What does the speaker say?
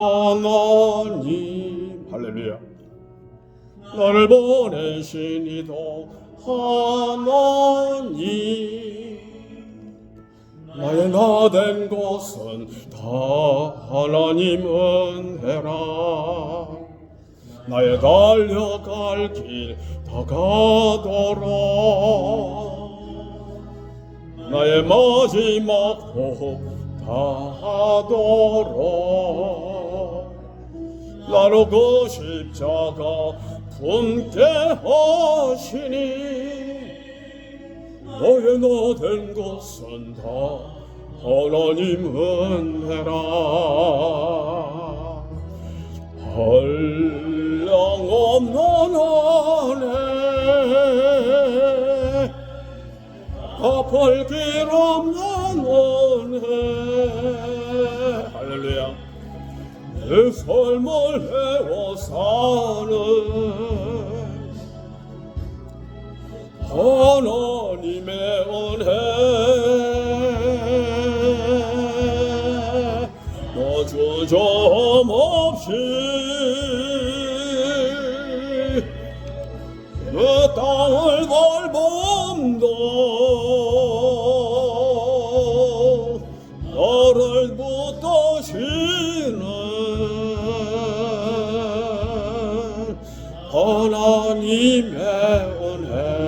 하나님. 할렐루야. 나를 보내시니도 하나님. 나의 나 된 것은 다 하나님 은혜라. 나의 달려갈 길 다가더라. 나의 마지막 호흡 다 하도록 나로 그 십자가 품게 하시니 너의 나된 것은 다 하나님 은혜라. 한량없는 은혜 갚을 길 없는 은혜 할렐루야 내 삶을 해워 사는 하나님의 은혜. 너 주점 없이 그 땅을 넓음도 하나님의 은혜